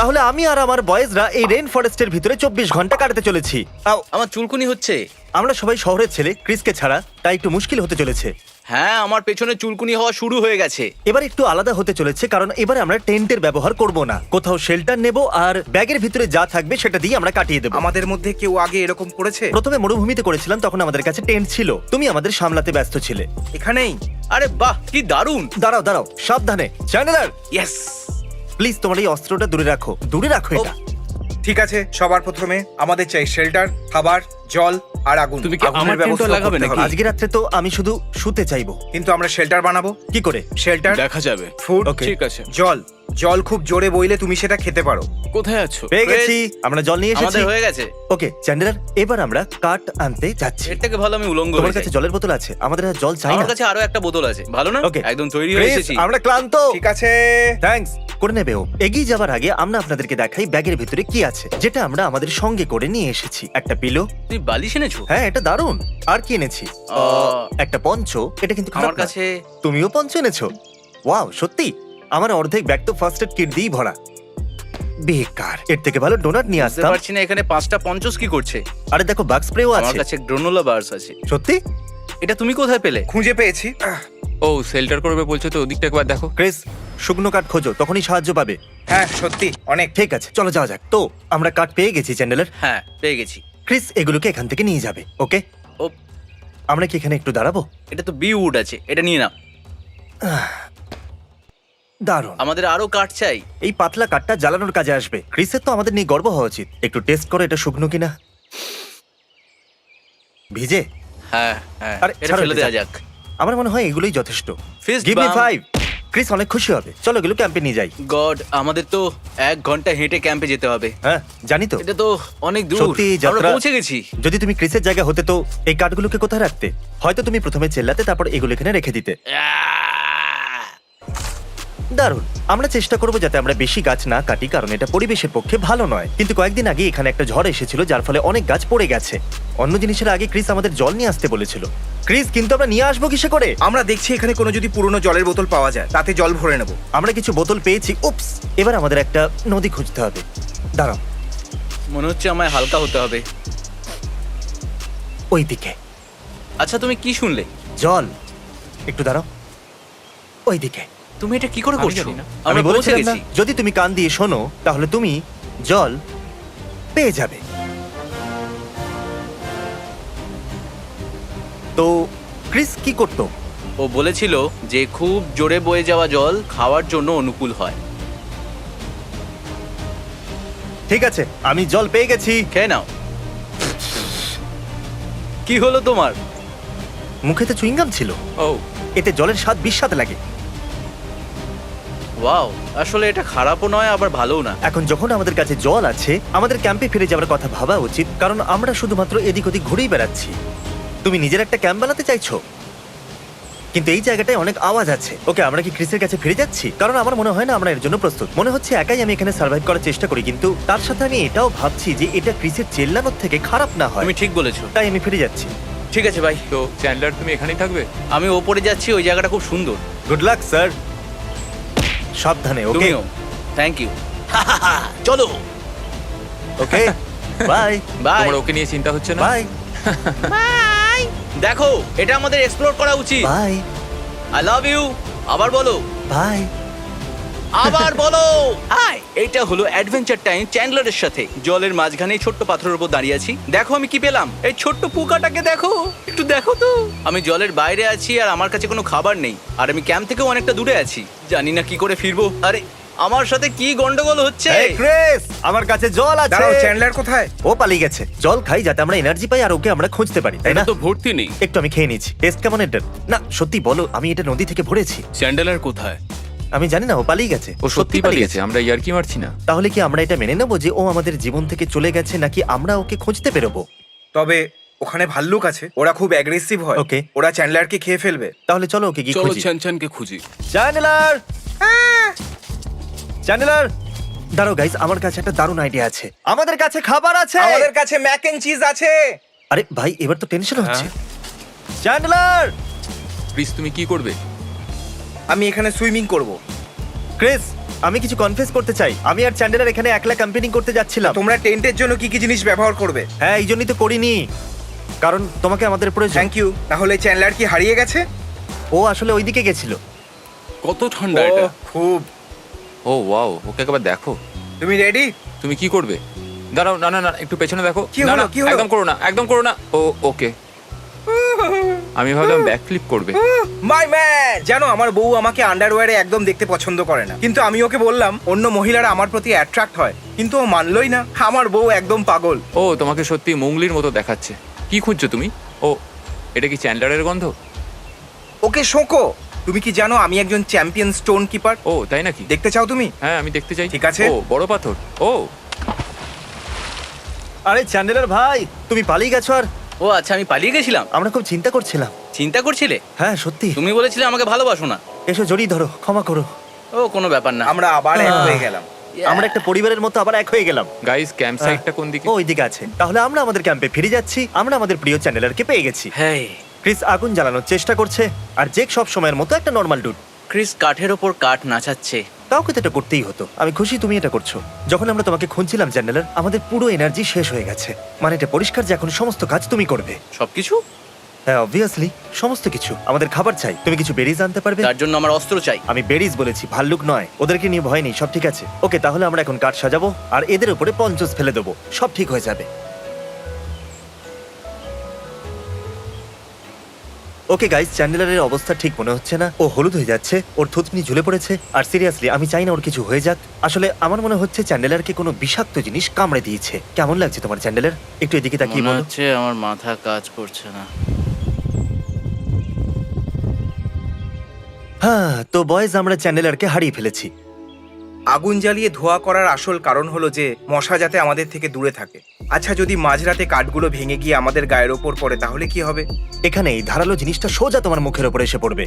তাহলে আমি আর আমার বয়েজরা এই রেন ফরেস্টের ভিতরে চব্বিশ ঘণ্টা কাটাতে চলেছি। আও, আমার চুলকুনি হচ্ছে। আমরা সবাই শহরের ছেলে ক্রিসকে ছাড়া তাই একটু মুশকিল হতে চলেছে। হ্যাঁ আমার পেছনে চুলকুনি হওয়া শুরু হয়ে গেছে। এবার একটু আলাদা হতে চলেছে কারণ এবারে আমরা টেন্টের ব্যবহার করব না। কোথাও শেল্টার নেব আর ব্যাগের ভিতরে যা থাকবে সেটা দিয়ে আমরা কাটিয়ে দেবো। আমাদের মধ্যে কেউ আগে এরকম করেছে? প্রথমে মরুভূমিতে করেছিলাম তখন আমাদের কাছে টেন্ট ছিল। তুমি আমাদের সামলাতে ব্যস্ত ছিলে। এখানেই? আরে বাহ কি দারুণ! দাঁড়াও দাঁড়াও সাবধানে। চ্যানেলার ইয়েস প্লিজ তোমার এই অস্ত্রটা দূরে রাখো। দূরে রাখো এটা। ঠিক আছে, সবার প্রথমে আমাদের চাই শেল্টার, খাবার জল আর আগুন। তুমি কি আগুনের আমার টেন্টও ব্যবস্থাও লাগাবে করতে নাকি? হবে। আজকে রাত্রে তো আমি শুধু শুতে চাইব। কিন্তু আমরা শেল্টার বানাবো। কি করে? শেল্টার দেখা যাবে। Food Okay. ঠিক আছে। জল। জল খুব জোরে বইলে তুমি সেটা খেতে পারো। কোথায় আছো? পেয়ে গেছি। আমরা জল নিয়ে এসেছি। আমাদের হয়ে গেছে। ওকে চ্যান্ডেলার এবার আমরা কাঠ আনতে যাচ্ছি। এর থেকে ভালো আমি উলঙ্গ তোমার হয়ে কাছে যাই। জলের বোতল আছে। আমাদের আর জল চাই না। আমার কাছে আরও একটা বোতল আছে। ভালো না? Okay. একদম তৈরি হয়ে এসেছি। আমরা ক্লান্ত। ঠিক আছে। থ্যাঙ্কস করে নেবে ও। এগিয়ে যাওয়ার আগে আমরা আপনাদেরকে দেখাই ব্যাগের ভিতরে কি আছে যেটা আমরা আমাদের সঙ্গে করে নিয়ে এসেছি। একটা পিলো তুই বালিশ এনেছো? হ্যাঁ এটা দারুণ। আর কি এনেছি? আহ, একটা পঞ্চ এটা কিন্তু খারাপ আমার না। কাছে তুমিও পঞ্চ এনেছো? ওয়াও সত্যি? আমার অর্ধেক ব্যাগ তো ফার্স্ট এড কিট দিয়েই ভরা। বেকার। এর থেকে ভালো ডোনাট নিয়ে বুঝতে আসতাম। পারছি না এখানে পাঁচটা পঞ্চাশ কি করছে? আরে দেখো বাগ স্প্রেও আমার আছে। কাছে গ্রনোলা বার্স আছে। সত্যি? এটা তুমি কোথায় পেলে? খুঁজে পেয়েছি। ও সেল্টার করবে বলছো তো ওদিকটা একবার দেখো। ক্রিস শুকনো কাঠ খোঁজো তখনই সাহায্য পাবে। হ্যাঁ সত্যি অনেক। ঠিক আছে চলো যাওয়া যাক। তো আমরা কাঠ পেয়ে গেছি চ্যান্ডেলের। হ্যাঁ পেয়ে গেছি। ক্রিস এগুলোকে এখান থেকে নিয়ে যাবে ওকে? ও আমরা কি এখানে একটু দাঁড়াবো? এটা তো বি উড আছে এটা নিয়ে নাও। দারুণ। আমাদের আরও কাঠ চাই। এই পাতলা কাঠটা জ্বালানোর কাজে আসবে। ক্রিসের তো আমাদের নিয়ে গর্ব হওয়া উচিত। একটু টেস্ট করো এটা শুকনো কিনা। ভিজে? হ্যাঁ হ্যাঁ আরে, এটা ছাড়ো ফেলে এটা, দেওয়া যাক। আমার মনে হয় এগুলোই যথেষ্ট। Fist give me bump. Five Chris অনেক খুশি হবে। চলো এগুলো ক্যাম্পে নিয়ে যাই। গড আমাদের তো এক ঘণ্টা হেঁটে ক্যাম্পে যেতে হবে। হ্যাঁ জানি তো। এটা তো অনেক দূর। সত্যি এই আমরা যাত্রা- পৌঁছে গেছি। যদি তুমি ক্রিসের জায়গা হতে তো এই কাঠগুলোকে কোথায় রাখতে? হয়তো তুমি প্রথমে চেল্লাতে তারপর এগুলো এখানে রেখে দিতে। আহ! দারুণ। আমরা চেষ্টা করব যাতে আমরা বেশি গাছ না কাটি কারণ এটা পরিবেশের পক্ষে ভালো নয়। কিন্তু কয়েকদিন আগে এখানে একটা ঝড় এসেছিল যার ফলে অনেক গাছ পড়ে গেছে। অন্য জিনিসের আগে ক্রিস আমাদের জল নিয়ে আসতে বলেছিল। ক্রিস কিন্তু আমরা নিয়ে আসব কিসে করে? আমরা দেখছি এখানে কোনো যদি পুরনো জলের বোতল পাওয়া যায় তাতে জল ভরে নেব। আমরা কিছু বোতল পেয়েছি উপস এবার আমাদের একটা নদী খুঁজতে হবে। দাঁড়াও। মনে হচ্ছে আমায় হালকা হতে হবে। ওই দিকে আচ্ছা তুমি কি শুনলে? জল! একটু দাঁড়াও। ওই দিকে তুমি এটা কি করে আমি করছ? জানি না। আমি আমরা পৌঁছে বলেছিলাম না গেছি। যদি তুমি কান দিয়ে শোনো তাহলে তুমি জল পেয়ে যাবে। তো ক্রিস কি করতো? ও বলেছিল যে খুব জোরে বয়ে যাওয়া জল খাওয়ার জন্য অনুকূল হয়। ঠিক আছে আমি জল পেয়ে গেছি। খেয়ে নাও। কি হলো তোমার? মুখে মুখেতে চুইংগাম ছিল। ও। এতে জলের স্বাদ বিস্বাদ লাগে। ওয়াও আসলে এটা খারাপও নয় আবার ভালোও না। এখন যখন আমাদের কাছে জল আছে আমাদের ক্যাম্পে ফিরে যাওয়ার কথা ভাবা উচিত কারণ আমরা শুধুমাত্র এদিক ওদিক ঘুরেই বেড়াচ্ছি। তুমি নিজের একটা ক্যাম্প বানাতে চাইছো? কিন্তু এই জায়গাটায় অনেক আওয়াজ আছে। ওকে আমরা কি ক্রিসের কাছে ফিরে যাচ্ছি? কারণ আমার মনে হয় না আমরা এর জন্য প্রস্তুত। মনে হচ্ছে একাই আমি এখানে সার্ভাইভ করার চেষ্টা করি কিন্তু তার সাথে আমি এটাও ভাবছি যে এটা ক্রিসের চেল্লানোর থেকে খারাপ না হয়। তুমি ঠিক বলেছ। তাই আমি ফিরে যাচ্ছি। ঠিক আছে ভাই। তো চ্যান্ডলার তুমি এখানেই থাকবে? আমি ওপরে যাচ্ছি ওই জায়গাটা খুব সুন্দর। গুড লাক স্যার সাবধানে ওকে তুমিও। থ্যাংক ইউ চলো। ওকে বাই বাই তোমার ওকে নিয়ে চিন্তা হচ্ছে না? বাই দেখো এটা আমাদের এক্সপ্লোর করা উচিত। বাই আই লাভ ইউ আবার বলো। বাই আবার বলো। হাই এটা হলো অ্যাডভেঞ্চার টাইম চ্যান্ডলারের সাথে। জলের মাঝখানে এই ছোট্ট পাথরের উপর দাঁড়িয়ে আছি। দেখো আমি কি পেলাম। এই ছোট্ট পোকাটাকে দেখো। একটু দেখো তো। আমি জলের বাইরে আছি আর আমার কাছে কোনো খাবার নেই। আর আমি ক্যাম্প থেকেও অনেকটা দূরে আছি। জানি না কি করে ফিরবো। আরে আমার সাথে কি গন্ডগোল হচ্ছে? এই ক্রিস আমার কাছে জল আছে। দাঁড়াও চ্যান্ডলার কোথায়? ও পালিয়ে গেছে। জল খাই যাতে আমরা এনার্জি পাই আর ওকে আমরা খুঁজতে পারি তাই না? তো ভর্তি নেই। একটু আমি খেয়ে নিচ্ছি। টেস্ট কেমন এটা না সত্যি বলো আমি এটা নদী থেকে ভরেছি। স্যান্ডেলার কোথায়? আমি জানি না ও পালিয়ে গেছে। ও সত্যি পালিয়েছে আমরা ইয়ার্কি মারছি না। তাহলে কি আমরা এটা মেনে নেব যে ও আমাদের জীবন থেকে চলে গেছে নাকি আমরা ওকে খুঁজতে বেরোবো? তবে ওখানে ভাল্লুক আছে ওরা খুব অ্যাগ্রেসিভ হয়। ওকে। ওরা চ্যান্ডলারকে খেয়ে ফেলবে। তাহলে চলো ওকে কি চলো খুঁজি। ছ্যানছ্যানকে খুঁজি। চ্যানেলার চ্যানেলার দাঁড়াও গাইস আমার কাছে একটা দারুণ আইডিয়া আছে। আমাদের কাছে খাবার আছে! আমাদের কাছে ম্যাক এন্ড চিজ আছে! আরে ভাই এবার তো টেনশন হ্যাঁ। হচ্ছে। চ্যান্ডলার প্লিজ তুমি কি করবে? আমি এখানে সুইমিং করব। ক্রিস আমি কিছু কনফেস করতে চাই। আমি আর চ্যান্ডেলার এখানে একলা ক্যাম্পেনিং করতে যাচ্ছিলাম। তোমরা টেন্টের জন্য কি কি জিনিস ব্যবহার করবে? হ্যাঁ এই জন্যই তো করিনি। কারণ তোমাকে আমাদের প্রয়োজন। থ্যাংক ইউ তাহলে চ্যান্ডলার কি হারিয়ে গেছে? ও আসলে ওইদিকে গেছিল। কত ঠান্ডা এটা। খুব। ও ওয়াও ওকে একবার দেখো। তুমি রেডি তুমি কি করবে? দাঁড়াও না না না একটু পেছনে দেখো। কি না হলো, না কি হলো? একদম করো না একদম করো না। ও ওকে। আমি ভাবলাম ব্যাক ফ্লিপ করবে। মাই ম্যান জানো আমার বউ আমাকে আন্ডারওয়্যারে একদম দেখতে পছন্দ করে না। কিন্তু আমি ওকে বললাম অন্য মহিলারা আমার প্রতি অ্যাট্রাক্ট হয়। কিন্তু ও মানলই না আমার বউ একদম পাগল। ও তোমাকে সত্যি মুংলির মতো দেখাচ্ছে। কি খুঁজছো তুমি? ও এটা কি চ্যান্ডলারের গন্ধ? ওকে শোকো। তুমি কি জানো আমি একজন চ্যাম্পিয়ন স্টোন কিপার ও তাই নাকি? দেখতে চাও তুমি? হ্যাঁ আমি দেখতে চাই। ঠিক আছে। ও বড় পাথর। ও। আরে চ্যান্ডেলার ভাই তুমি পালিয়ে গেছো আর? ও আচ্ছা আমি পালিয়ে গেছিলাম। আমরা খুব চিন্তা করছিলাম। চিন্তা করছিলে? হ্যাঁ সত্যি। তুমি বলেছিলে আমাকে ভালোবাসো না। এসো জড়িয়ে ধরো ক্ষমা করো। ও কোনো ব্যাপার না। আমরা আবার এক হয়ে গেলাম। আমরা একটা পরিবারের মতো আবার এক হয়ে গেলাম। গাইস ক্যাম্প সাইটটা কোন দিকে? ও ওইদিকে আছে। তাহলে আমরা আমাদের ক্যাম্পে ফিরে যাচ্ছি। আমরা আমাদের প্রিয় চ্যানেলারকে পেয়ে গেছি। হ্যাঁ ক্রিস আগুন জ্বালানোর চেষ্টা করছে আর জেক সব সময়ের মতো একটা নর্মাল ডুড ক্রিস কাঠের ওপর কাঠ নাচাচ্ছে। কাউকে তো এটা করতেই হতো। আমি খুশি তুমি এটা করছ। যখন আমরা তোমাকে খুঁজছিলাম চ্যানেলার আমাদের পুরো এনার্জি শেষ হয়ে গেছে। মানে এটা পরিষ্কার যে এখন সমস্ত কাজ তুমি করবে। সবকিছু? হ্যাঁ অবভিয়াসলি সমস্ত কিছু। আমাদের খাবার চাই। তুমি কিছু বেরিজ আনতে পারবে? তার জন্য আমার অস্ত্র চাই। আমি বেরিজ বলেছি ভাল্লুক নয়। ওদেরকে নিয়ে ভয় নেই সব ঠিক আছে। ওকে তাহলে আমরা এখন কাঠ সাজাবো আর এদের উপরে পঞ্চস ফেলে দেবো। সব ঠিক হয়ে যাবে। ওকে গাইস চ্যান্ডেলারের অবস্থা ঠিক মনে হচ্ছে না। ও হলুদ হয়ে যাচ্ছে ওর থুতনি ঝুলে পড়েছে। আর সিরিয়াসলি আমি চাই না ওর কিছু হয়ে যাক। আসলে আমার মনে হচ্ছে চ্যান্ডেলারকে কোনো বিষাক্ত জিনিস কামড়ে দিয়েছে। কেমন লাগছে তোমার চ্যান্ডেলার একটু এদিকে তাকিয়ে মনে বলো। হচ্ছে আমার মাথা কাজ করছে না। হ্যাঁ তো বয়েজ আমরা চ্যান্ডেলারকে হারিয়ে ফেলেছি। আগুন জ্বালিয়ে ধোয়া করার আসল কারণ হলো যে, মশা যাতে আমাদের থেকে দূরে থাকে। আচ্ছা যদি মাঝরাতে কাঠগুলো ভেঙে গিয়ে আমাদের গায়ের ওপর পড়ে, তাহলে কি হবে? এখানে এই ধারালো জিনিসটা সোজা তোমার মুখের ওপর এসে পড়বে।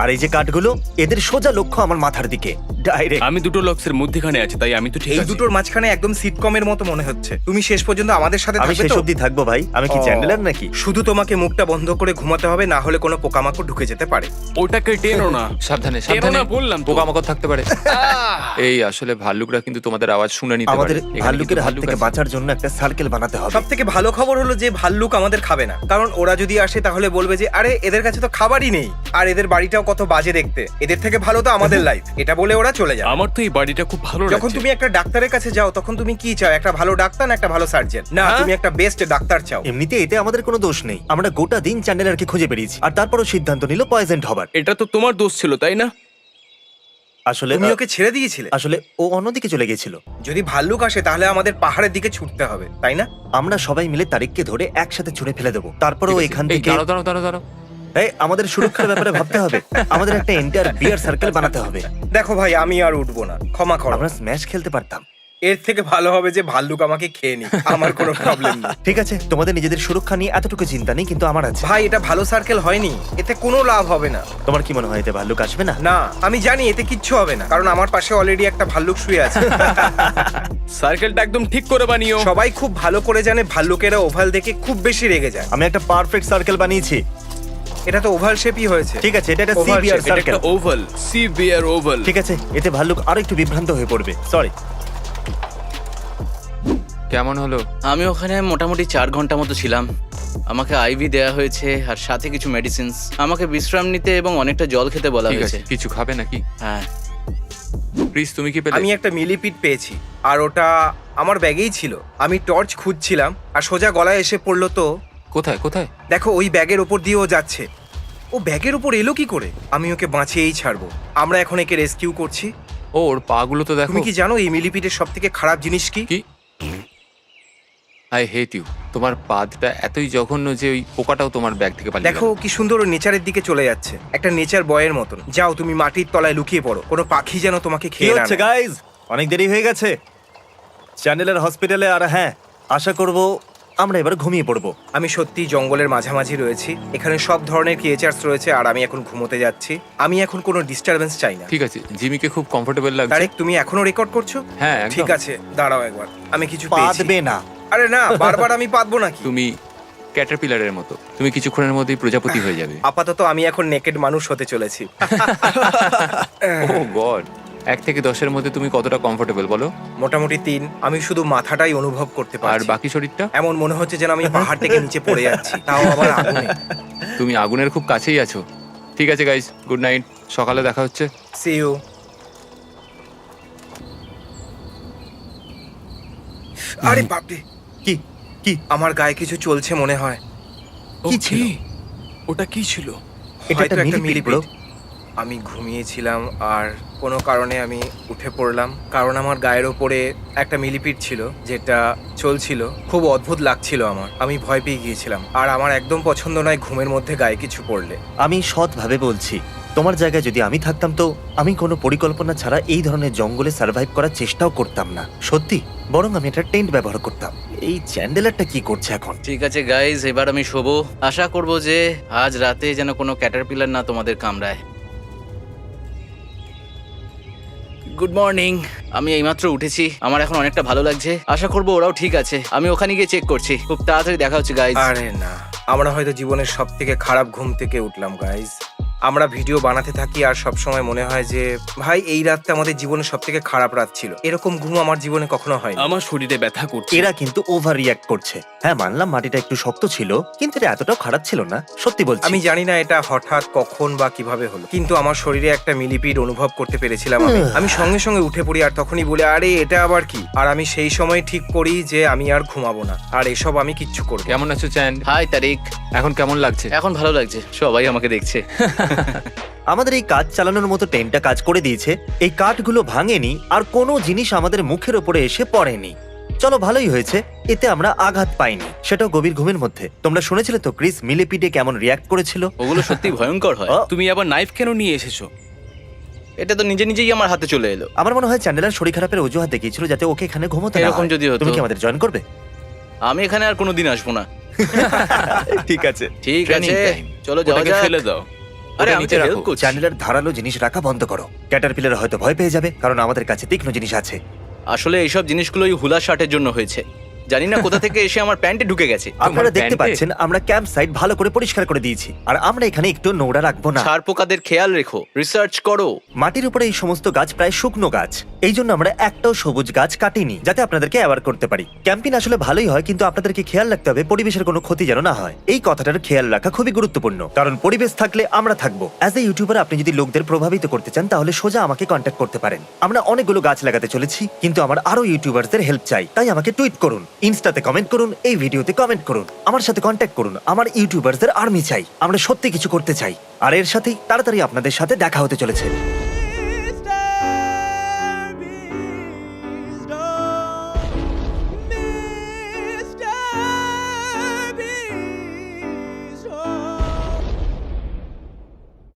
আর এই যে কাঠগুলো এদের সোজা লক্ষ্য আমার মাথার দিকে। ডাইরেক্ট আমি দুটো লক্সের মধ্যখানে আছি তাই আমি তো ঠিক এই আছি। দুটোর মাঝখানে একদম সিটকমের মতো মনে হচ্ছে। তুমি শেষ পর্যন্ত আমাদের সাথে আমি থাকবে শেষ তো? অব্দি থাকব ভাই। আমি কি ও। চ্যান্ডেলার নাকি? শুধু তোমাকে মুখটা বন্ধ করে ঘুমাতে হবে না হলে কোনো পোকামাকড় ঢুকে যেতে পারে। ওটাকে টেনো না। সাবধানে টেনো সাবধানে। না বললাম তো। পোকামাকড় থাকতে পারে। এই আসলে ভাল্লুকরা কিন্তু তোমাদের আওয়াজ শুনে নিতে আমাদের পারে। এখানে ভাল্লুকের হাত ভাল্লুক থেকে আছে। বাঁচার জন্য একটা সার্কেল বানাতে হবে। সব থেকে ভালো খবর হলো যে ভাল্লুক আমাদের খাবে না। কারণ ওরা যদি আসে তাহলে বলবে যে আরে এদের কাছে তো খাবারই নেই। আর এদের বাড়িটাও কত বাজে দেখতে। এদের থেকে ভালো তো আমাদের লাইফ এটা বলে ওরা চলে যায় আমার তো এই বাড়িটা খুব ভালো যখন লাগছে। তুমি একটা ডাক্তারের কাছে যাও তখন তুমি কি চাও? একটা ভালো ডাক্তার না একটা ভালো সার্জন না হ্যাঁ? তুমি একটা বেস্ট ডাক্তার চাও। এমনিতে এতে আমাদের কোনো দোষ নেই। আমরা গোটা দিন চ্যান্ডেলারকে খুঁজে বেরিয়েছি। আর তারপরও সিদ্ধান্ত নিল পয়জেন্ট হবার। এটা তো তোমার দোষ ছিল তাই না? আসলে তুমি ওকে ছেড়ে দিয়েছিলে। আসলে ও অন্যদিকে চলে গেছিল। যদি ভাল্লুক আসে তাহলে আমাদের পাহাড়ের দিকে ছুটতে হবে তাই না? আমরা সবাই মিলে তারিখকে ধরে একসাথে ছুঁড়ে ফেলে দেবো। তারপরে ও এখান এই, থেকে দাঁড়াও দাঁড়াও দাঁড়াও দাঁড়াও। এই আমাদের সুরক্ষার ব্যাপারে ভাবতে হবে। আমাদের একটা এন্টার বিয়ার সার্কেল বানাতে হবে। দেখো ভাই আমি আর উঠবো না। ক্ষমা করো। আমরা স্ম্যাশ খেলতে পারতাম। এর থেকে ভালো হবে যে ভাল্লুক আমাকে খেয়ে নি আমার কোনো প্রবলেম নেই। ঠিক আছে তোমাদের নিজেদের সুরক্ষা নিয়ে এতটুকু চিন্তা নেই কিন্তু আমার আছে। ভাই এটা ভালো সার্কেল হয়নি। এতে কোনো লাভ হবে না। তোমার কি মনে হয় এতে ভাল্লুক আসবে না? না আমি জানি এতে কিচ্ছু হবে না। কারণ আমার পাশে অলরেডি একটা ভাল্লুক শুয়ে আছে। সার্কেলটা একদম ঠিক করে বানিও। সবাই খুব ভালো করে জানে ভাল্লুকেরা ওভাল দেখে খুব বেশি রেগে যায়। আমি একটা পারফেক্ট সার্কেল বানিয়েছি। এটা তো ওভাল শেপই হয়েছে। ঠিক আছে এটা একটা সি Oval বিয়ার shape, এটা সার্কেল একটা ওভাল সি বিয়ার ওভাল ঠিক আছে এতে ভাল্লুক আরও একটু বিভ্রান্ত হয়ে পড়বে সরি কেমন হলো? আমি ওখানে মোটামুটি চার ঘণ্টা মতো ছিলাম। আমাকে আইভি দেয়া হয়েছে আর সাথে কিছু মেডিসিনস আমাকে বিশ্রাম নিতে এবং অনেকটা জল খেতে বলা ঠিক হয়েছে। কিছু খাবে নাকি? হ্যাঁ। প্লিজ তুমি কি পেলে? আমি একটা মিলিপিট পেয়েছি আর ওটা আমার ব্যাগেই ছিল। আমি টর্চ খুঁজছিলাম আর সোজা গলায় এসে পড়ল তো কোথায় কোথায়? দেখো ওই ব্যাগের ওপর দিয়ে ও যাচ্ছে। ও ব্যাগের ওপর এলো কি করে? আমি ওকে বাঁচিয়েই ছাড়বো। আমরা এখন একে রেস্কিউ করছি। ও ওর পা গুলো তো দেখো। তুমি কি জানো এই মিলিপিটের সব থেকে খারাপ জিনিস কি? কি? I hate you. তোমার পাদটা এতই জঘন্য যে ওই পোকাটাও তোমার ব্যাগ থেকে পালিয়ে দেখো কি সুন্দর ও নেচারের দিকে চলে যাচ্ছে। একটা নেচার বয়ের মতন। যাও তুমি মাটির তলায় লুকিয়ে পড়ো। কোনো পাখি যেন তোমাকে কি খেয়ে না হচ্ছে নেয়। গাইজ অনেক দেরি হয়ে গেছে। চ্যান্ডেলার হসপিটালে আর হ্যাঁ আশা করব আমরা এবার ঘুমিয়ে পড়ব। আমি সত্যি জঙ্গলের মাঝামাঝি রয়েছি। এখানে সব ধরনের ক্রিয়েচার্স রয়েছে আর আমি এখন ঘুমোতে যাচ্ছি। আমি এখন কোনো ডিস্টারবেন্স চাই না। ঠিক আছে জিমিকে খুব কমফোর্টেবল লাগছে। তারেক তুমি এখনও রেকর্ড করছ? হ্যাঁ একদম। ঠিক আছে দাঁড়াও একবার। আমি কিছু পেয়েছি। পাতবে না। আরে না বারবার আমি পাতবো নাকি? তুমি ক্যাটারপিলারের মতো। তুমি কিছুক্ষণের মধ্যেই প্রজাপতি হয়ে যাবে। আপাতত আমি এখন নেকেড মানুষ হতে চলেছি। ও গড। এক থেকে দশের মধ্যে তুমি কতটা কমফোর্টেবল বলো? মোটামুটি তিন। আমি শুধু মাথাটাই অনুভব করতে আর পারছি। বাকি শরীরটা? এমন মনে হচ্ছে যেন আমি পাহাড় থেকে নিচে পড়ে যাচ্ছি। তাও আবার আগুনে। তুমি আগুনের খুব কাছেই আছো। ঠিক আছে গাইস গুড নাইট সকালে দেখা হচ্ছে। সি ইউ আরে বাপরে। কি? কি? আমার গায়ে কিছু চলছে মনে হয়। কি ছিল? ওটা কি ছিল? এটা হয়তো একটা একটা মিলিপিড মিলিপিড আমি ঘুমিয়েছিলাম আর কোনো কারণে আমি উঠে পড়লাম। কারণ আমার গায়ের ওপরে একটা মিলিপিড ছিল যেটা চলছিল। খুব অদ্ভুত লাগছিল আমার। আমি ভয় পেয়ে গিয়েছিলাম। আর আমার একদম পছন্দ নয় ঘুমের মধ্যে গায়ে কিছু পড়লে। আমি সৎভাবে বলছি তোমার জায়গায় যদি আমি থাকতাম তো আমি কোনো পরিকল্পনা ছাড়া এই ধরনের জঙ্গলে সার্ভাইভ করার চেষ্টাও করতাম না। সত্যি বরং আমি একটা টেন্ট ব্যবহার করতাম। এই চ্যান্ডেলারটা কি করছে এখন? ঠিক আছে গাইজ এবার আমি শোবো। আশা করব যে আজ রাতে যেন কোনো ক্যাটারপিলার না তোমাদের কামড়ায়। গুড মর্নিং আমি এইমাত্র উঠেছি। আমার এখন অনেকটা ভালো লাগছে। আশা করব ওরাও ঠিক আছে। আমি ওখানে গিয়ে চেক করছি। খুব তাড়াতাড়ি দেখা হচ্ছে গাইজ আরে না। আমরা হয়তো জীবনের সব থেকে খারাপ ঘুম থেকে উঠলাম গাইজ আমরা ভিডিও বানাতে থাকি আর সব সময় মনে হয় যে ভাই এই রাতটা আমাদের জীবনের সব থেকে খারাপ রাত ছিল। এরকম ঘুম আমার জীবনে কখনো হয়নি। আমার শরীরে ব্যথা করছে। এরা কিন্তু ওভার রিয়াক্ট করছে। হ্যাঁ মানলাম মাটিটা একটু শক্ত ছিল কিন্তু এটা এতটাও খারাপ ছিল না। সত্যি বলছি। আমি জানি না এটা হঠাৎ কখন বা কীভাবে হলো কিন্তু আমার শরীরে একটা মিলিপিড অনুভব করতে পেরেছিলাম আমি। আমি সঙ্গে সঙ্গে উঠে পড়ি আর তখনই বলে আরে এটা আবার কি? আর আমি সেই সময় ঠিক করি যে আমি আর ঘুমাবো না। আর এসব আমি কিচ্ছু করব না। কেমন আছো চ্যান হাই তারিক এখন কেমন লাগছে? এখন ভালো লাগছে। সবাই আমাকে দেখছে। আমাদের এই কাজ চালানোর মতো টেন্টটা কাজ করে দিয়েছে এই কাঠগুলো ভাঙেনি আর কোনো জিনিস আমাদের মুখের ওপরে এসে পড়েনি। চলো ভালোই হয়েছে এতে আমরা আঘাত পাইনি। সেটাও গভীর ঘুমের মধ্যে। তোমরা শুনেছিলে তো ক্রিস মিলেপিডে কেমন রিয়াক্ট করেছিল? ওগুলো সত্যি ভয়ঙ্কর হয়। তুমি আবার নাইফ কেন নিয়ে এসেছ? এটা তো নিজে নিজেই আমার হাতে চলে এলো। আমার মনে হয় চ্যান্ডেলার শরীর খারাপের অজুহাত দেখিয়েছিল যাতে ওকে এখানে ঘুমোতে না এরকম হয়। যদি হতো। তুমি কি আমাদের জয়েন করবে? আমি এখানে আর কোনোদিন আসব না। ঠিক আছে। ঠিক Training আছে। time. চলো যাওয়া ওটাকে যাক। ফেলে দাও। আরে ওটা আমি নিচে তো রাখো। করছি। চ্যান্ডেলার ধারালো জিনিস রাখা বন্ধ করো ক্যাটারপিলার হয়তো ভয় পেয়ে যাবে কারণ আমাদের কাছে তীক্ষ্ণ জিনিস আছে আসলে এইসব জিনিসগুলোই হুলা শার্টের জন্য হয়েছে জানি না কোথা থেকে এসে আমার প্যান্টে ঢুকে গেছে। আপনারা দেখতে প্যান্টে? পাচ্ছেন আমরা ক্যাম্প সাইট ভালো করে পরিষ্কার করে দিয়েছি। আর আমরা এখানে একটু নোংরা রাখব না। ছাড় পোকাদের খেয়াল রেখো রিসার্চ করো। মাটির উপরে এই সমস্ত গাছ প্রায় শুকনো গাছ। এই জন্য আমরা একটাও সবুজ গাছ কাটিনি যাতে আপনাদেরকে অ্যাওয়ার করতে পারি। ক্যাম্পিং আসলে ভালোই হয় কিন্তু আপনাদেরকে খেয়াল রাখতে হবে পরিবেশের কোনো ক্ষতি যেন না হয়। এই কথাটার খেয়াল রাখা খুবই গুরুত্বপূর্ণ। কারণ পরিবেশ থাকলে আমরা থাকব। অ্যাজ এ ইউটিউবার আপনি যদি লোকদের প্রভাবিত করতে চান তাহলে সোজা আমাকে কন্ট্যাক্ট করতে পারেন। আমরা অনেকগুলো গাছ লাগাতে চলেছি কিন্তু আমার আরও ইউটিউবারদের হেল্প চাই। তাই আমাকে টুইট করুন। ইনস্টাতে কমেন্ট করুন, এই ভিডিওতে কমেন্ট করুন। আমার সাথে কন্ট্যাক্ট করুন, আমার ইউটিউবারদের আর্মি চাই, আমরা সত্যি কিছু করতে চাই। আর এর সাথেই তাড়াতাড়ি আপনাদের সাথে দেখা হতে চলেছে।